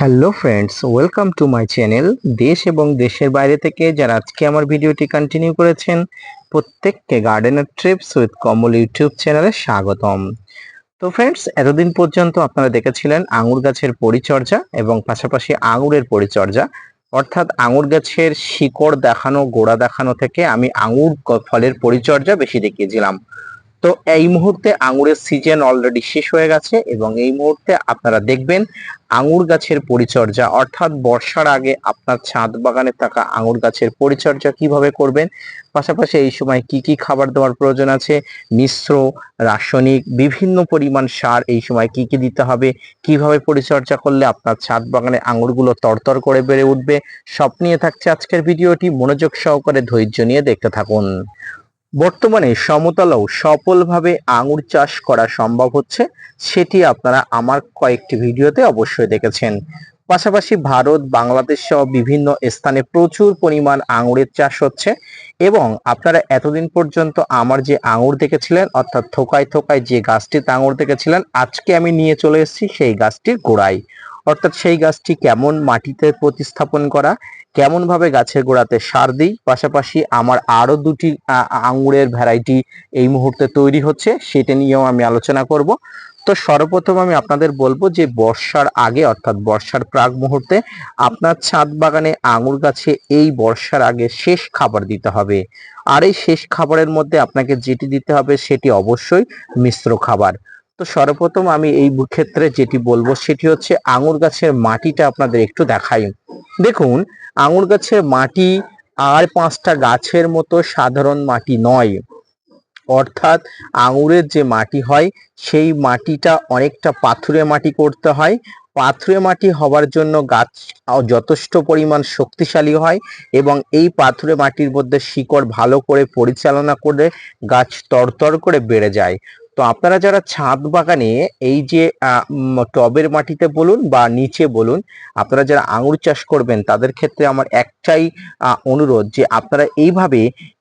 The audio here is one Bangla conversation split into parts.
Hello friends welcome to my channel দেশ এবং দেশের বাইরে থেকে যারা আজকে আমার ভিডিওটি কন্টিনিউ করেছেন, প্রত্যেককে gardener tips with Kamal YouTube চ্যানেলে স্বাগতম। তো ফ্রেন্ডস এতদিন পর্যন্ত আপনারা দেখেছিলেন আঙুর গাছের পরিচর্যা এবং পাশাপাশি আঙুরের পরিচর্যা। অর্থাৎ আঙুর গাছের শিকড় দেখানো, গোড়া দেখানো থেকে আমি আঙুর ফলের পরিচর্যা বেশি দেখিয়েছিলাম। তো এই মুহূর্তে আঙুরের সিজন অলরেডি শেষ হয়ে গেছে এবং এই মুহূর্তে আপনারা দেখবেন আঙুর গাছের পরিচর্যা, অর্থাৎ বর্ষার আগে আপনার ছাদ বাগানে থাকা আঙুর গাছের পরিচর্যা কীভাবে করবেন, পাশাপাশি এই সময় কি কি খাবার দেওয়ার প্রয়োজন আছে, মিশ্র, রাসায়নিক, বিভিন্ন পরিমাণ সার এই সময় কি কি দিতে হবে, কীভাবে পরিচর্যা করলে আপনার ছাদ বাগানে আঙুরগুলো তরতর করে বেড়ে উঠবে, সব নিয়ে থাকছে আজকের ভিডিওটি। মনোযোগ সহকারে ধৈর্য নিয়ে দেখতে থাকুন। বর্তমানে সমতলেও সফলভাবে আঙুর চাষ করা সম্ভব হচ্ছে, সেটি আপনারা আমার কয়েকটি ভিডিওতে অবশ্যই দেখেছেন। পাশাপাশি ভারত, বাংলাদেশ সহ বিভিন্ন স্থানে প্রচুর পরিমাণ আঙুরের চাষ হচ্ছে এবং আপনারা এতদিন পর্যন্ত আমার যে আঙুর দেখেছিলেন, অর্থাৎ থোকায় থোকায় যে গাছটিতে আঙুর দেখেছিলেন, আজকে আমি নিয়ে চলে এসেছি সেই গাছটির গোড়ায়। অর্থাৎ সেই গাছটি কেমন মাটিতে প্রতিস্থাপন করা কেমন ভাবে গাছের গোড়াতে সার দিই, পাশাপাশি আমার আরও দুটি আঙুরের ভ্যারাইটি এই মুহূর্তে তৈরি হচ্ছে, সেটা নিয়েও আমি আলোচনা করব। তো সর্বপ্রথম আমি আপনাদের বলব যে বর্ষার আগে, অর্থাৎ বর্ষার প্রাক মুহূর্তে, আপনার ছাদ বাগানে আঙুর গাছে এই বর্ষার আগে শেষ খাবার দিতে হবে। আর এই শেষ খাবারের মধ্যে আপনাকে যেটি দিতে হবে, সেটি অবশ্যই মিশ্র খাবার। তো সর্বপ্রথম আমি এই ক্ষেত্রে যেটি বলব সেটি হচ্ছে আঙুর গাছের মাটিটা আপনাদের একটু দেখাই। দেখুন, আঙুর গাছের মাটি আর পাঁচটা গাছের মতো সাধারণ মাটি নয়। অর্থাৎ আঙুরের যে মাটি হয়, সেই মাটিটা অনেকটা পাথুরে মাটি করতে হয়। পাথুরে মাটি হওয়ার জন্য গাছ যথেষ্ট পরিমাণ শক্তিশালী হয় এবং এই পাথুরে মাটির মধ্যে শিকড় ভালো করে পরিচালনা করে গাছ তরতর করে বেড়ে যায়। তো আপনারা যারা ছাদ বাগানে এই যে টবের মাটিতে বলুন বা নিচে বলুন, আপনারা যারা আঙুর চাষ করবেন, তাদের ক্ষেত্রে আমার একটাই অনুরোধ যে আপনারা এইভাবে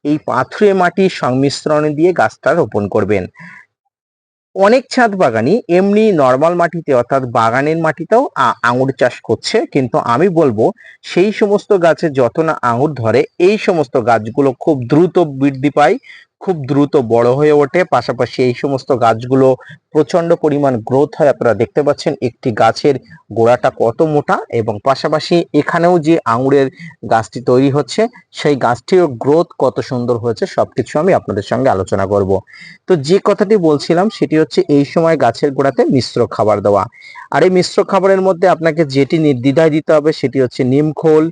এই পাথুরে মাটির সংমিশ্রণে দিয়ে গাছটা রোপণ করবেন। অনেক ছাদ বাগানি এমনি নর্মাল মাটিতে অর্থাৎ বাগানের মাটিতেও আঙুর চাষ করছে। কিন্তু আমি বলব, সেই সমস্ত গাছে যত না আঙুর ধরে, এই সমস্ত গাছগুলো খুব দ্রুত বৃদ্ধি পায়। খুব দ্রুত বড় হয়ে ওঠে। পাশাপাশি এই সমস্ত গাছগুলো প্রচণ্ড পরিমাণ গ্রোথ হয়। আপনারা দেখতে পাচ্ছেন একটি গাছের গোড়াটা কত মোটা এবং পাশাপাশি এখানেও যে আঙুরের গাছটি তৈরি হচ্ছে, সেই গাছটির গ্রোথ কত সুন্দর হয়েছে সবকিছু আমি আপনাদের সঙ্গে আলোচনা করব। তো যে কথাটি বলছিলাম সেটি হচ্ছে এই সময় গাছের গোড়াতে মিশ্র খাবার দেওয়া। আর এই মিশ্র খাবারের মধ্যে আপনাকে যেটি নির্দ্বিধায় দিতে হবে সেটি হচ্ছে নিমখোল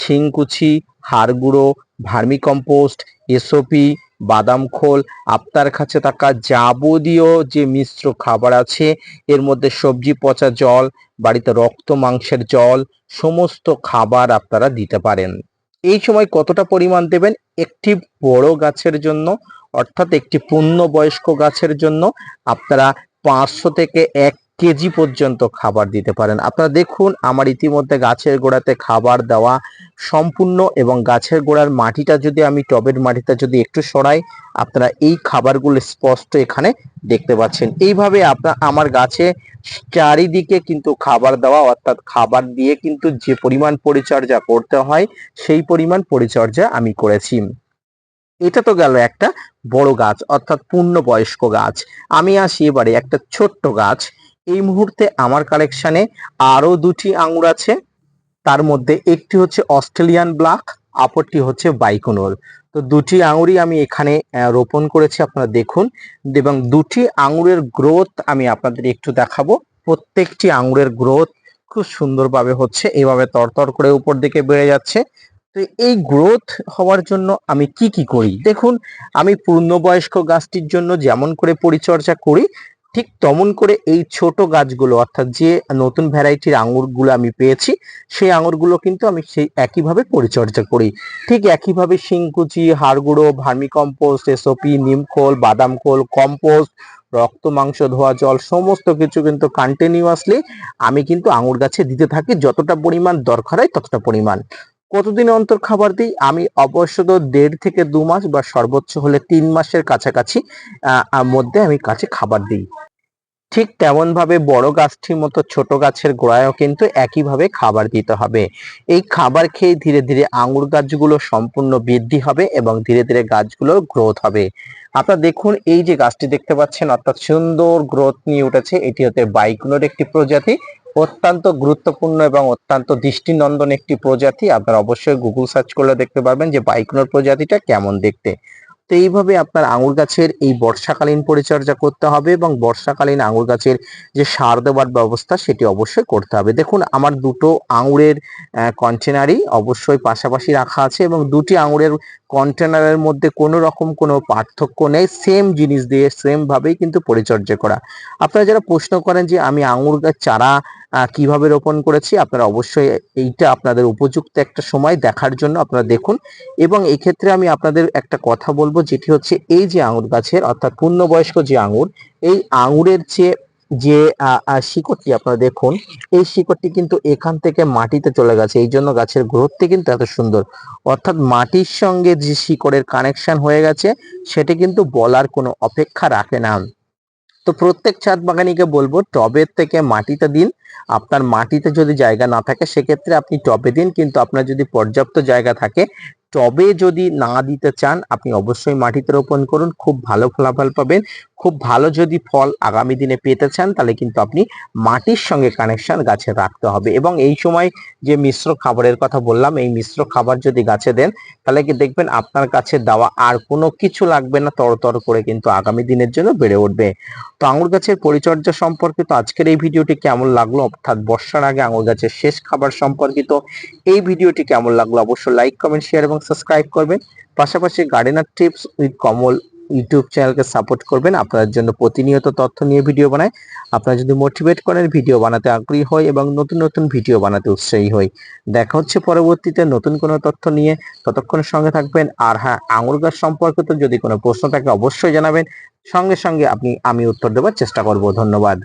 শিংকুচি, হাড় গুঁড়ো ভার্মি কম্পোস্ট এসওপি বাদাম খোল আপনার কাছে থাকা যাবতীয় যে মিশ্র খাবার আছে, এর মধ্যে সবজি পচা জল, বাড়িতে রক্ত মাংসের জল, সমস্ত খাবার আপনারা দিতে পারেন। এই সময় কতটা পরিমাণ দেবেন? একটি বড় গাছের জন্য, অর্থাৎ একটি পূর্ণবয়স্ক গাছের জন্য, আপনারা পাঁচশো থেকে এক কেজি পর্যন্ত খাবার দিতে পারেন। আপনারা দেখুন, আমার ইতিমধ্যে গাছের গোড়াতে খাবার দেওয়া সম্পূর্ণ এবং গাছের গোড়ার মাটিটা যদি আমি টবের মাটিটা যদি একটু সরাই, আপনারা এই খাবারগুলো স্পষ্ট এখানে দেখতে পাচ্ছেন। এইভাবে আপনার, আমার গাছে চারিদিকে কিন্তু খাবার দেওয়া, অর্থাৎ খাবার দিয়ে কিন্তু যে পরিমাণ পরিচর্যা করতে হয়, সেই পরিমাণ পরিচর্যা আমি করেছি। এটা তো গেল একটা বড় গাছ, অর্থাৎ পূর্ণবয়স্ক গাছ। আমি আসি এবারে একটা ছোট্ট গাছ। এই মুহূর্তে আমার কালেকশানে আরও দুটি আঙুর আছে। তার মধ্যে একটি হচ্ছে অস্ট্রেলিয়ান ব্ল্যাক অপরটি হচ্ছে বাইকোনোর। তো দুটি আঙুরই আমি এখানে রোপণ করেছি, আপনারা দেখুন। এবং দুটি আঙুরের গ্রোথ আমি আপনাদের একটু দেখাবো। প্রত্যেকটি আঙুরের গ্রোথ খুব সুন্দরভাবে হচ্ছে, এভাবে তরতর করে উপর দিকে বেড়ে যাচ্ছে। তো এই গ্রোথ হওয়ার জন্য আমি কি কি করি? দেখুন, আমি পূর্ণবয়স্ক গাছটির জন্য যেমন করে পরিচর্যা করি ঠিক তেমন করে এই ছোট গাছগুলো, অর্থাৎ যে নতুন ভ্যারাইটির আঙুরগুলো আমি পেয়েছি, সেই আঙুরগুলো কিন্তু আমি সেই একইভাবে পরিচর্যা করি। ঠিক একইভাবে শিংকুচি, হাড়গুঁড়ো ভার্মি কম্পোস্ট এসওপি, নিমখোল বাদাম খোল কম্পোস্ট, রক্ত, মাংস, ধোয়া, জল, সমস্ত কিছু কিন্তু কন্টিনিউয়াসলি আমি কিন্তু আঙুর গাছে দিতে থাকি, যতটা পরিমাণ দরকার হয় ততটা পরিমাণ। কতদিন অন্তর খাবার দিই? আমি অবশ্যই দেড় থেকে দু মাস বা সর্বোচ্চ হলে তিন মাসের কাছাকাছি মধ্যে আমি কাছে খাবার দিই। ঠিক তেমনভাবে বড় গাছটির মতো ছোট গাছের গোড়ায়ও কিন্তু একইভাবে খাবার দিতে হবে। এই খাবার খেয়ে ধীরে ধীরে আঙুর গাছগুলো সম্পূর্ণ বৃদ্ধি হবে এবং ধীরে ধীরে গাছগুলোর গ্রোথ হবে। আপনারা দেখুন, এই যে গাছটি দেখতে পাচ্ছেন, অর্থাৎ সুন্দর গ্রোথ নিয়ে উঠেছে, এটি হচ্ছে বাইকুনোর একটি প্রজাতি, অত্যন্ত গুরুত্বপূর্ণ এবং অত্যন্ত দৃষ্টিনন্দন একটি প্রজাতি। আপনারা অবশ্যই গুগল সার্চ করলে দেখতে পারবেন যে বাইকুনোর প্রজাতিটা কেমন দেখতে। তো এইভাবে আপনার আঙুর গাছের এই বর্ষাকালীন পরিচর্যা করতে হবে এবং বর্ষাকালীন আঙুর গাছের যে সার দেওয়ার ব্যবস্থা সেটি অবশ্যই করতে হবে। দেখুন, আমার দুটো আঙুরের কন্টেনারই অবশ্যই পাশাপাশি রাখা আছে এবং দুটি আঙুরের কন্টেনারের মধ্যে কোনো রকম কোনো পার্থক্য নেই সেম জিনিস দিয়ে সেম ভাবেই কিন্তু পরিচর্যা করা। আপনারা যারা প্রশ্ন করেন যে আমি আঙুর গাছ চারা কীভাবে রোপণ করেছি, আপনারা অবশ্যই এইটা আপনাদের উপযুক্ত একটা সময় দেখার জন্য আপনারা দেখুন। এবং এই ক্ষেত্রে আমি আপনাদের একটা কথা বলব, যেটি হচ্ছে এই যে আঙুর গাছের, অর্থাৎ পূর্ণবয়স্ক যে আঙুর, এই আঙুরের যে যে শিকড়টি আপনারা দেখুন, এই শিকড়টি কিন্তু এখান থেকে মাটিতে চলে গেছে। এই জন্য গাছের গ্রোথটি কিন্তু এত সুন্দর। অর্থাৎ মাটির সঙ্গে যে শিকড়ের কানেকশন হয়ে গেছে, সেটি কিন্তু বলার কোনো অপেক্ষা রাখে না। তো প্রত্যেক ছাদ বাগানিকে বলব, টবের থেকে মাটিতে দিন। আপনার মাটিতে যদি জায়গা না থাকে, সেক্ষেত্রে আপনি টবে দিন। কিন্তু আপনার যদি পর্যাপ্ত জায়গা থাকে টবে যদি না দিতে চান, আপনি অবশ্যই মাটিতে রোপণ করুন। খুব ভালো ফলাফল পাবেন। খুব ভালো যদি ফল আগামী দিনে পেতে চান, তাহলে কিন্তু আপনি মাটির সঙ্গে কানেকশন গাছে রাখতে হবে। এবং এই সময় যে মিশ্র খাবারের কথা বললাম, এই মিশ্র খাবার যদি গাছে দেন, তাহলে কি দেখবেন আপনার কাছে দেওয়া আর কোনো কিছু লাগবে না, তরতর করে কিন্তু আগামী দিনের জন্য বেড়ে উঠবে। তো আঙুর গাছের পরিচর্যা সম্পর্কিত আজকের এই ভিডিওটি কেমন লাগল? অর্থাৎ বর্ষার আগে আঙুর গাছের শেষ খাবার সম্পর্কিত এই ভিডিওটি কেমন লাগল? অবশ্যই লাইক কমেন্ট শেয়ার এবং সাবস্ক্রাইব করবেন। পাশাপাশি gardener tips with Kamal YouTube চ্যানেলকে সাপোর্ট করবেন। আপনাদের জন্য প্রতিনিয়ত তথ্য নিয়ে ভিডিও বানাই। আপনারা যদি মোটিভেট করেন ভিডিও বানাতে আগ্রহী হয় এবং নতুন নতুন ভিডিও বানাতে উৎসাহী হই। দেখা হচ্ছে পরবর্তীতে নতুন কোনো তথ্য নিয়ে। ততক্ষণ সঙ্গে থাকবেন। আর হ্যাঁ আঙুর গাছ সম্পর্কিত যদি কোনো প্রশ্ন থাকে, অবশ্যই জানাবেন। সঙ্গে সঙ্গে আপনি, আমি উত্তর দেওয়ার চেষ্টা করব। ধন্যবাদ।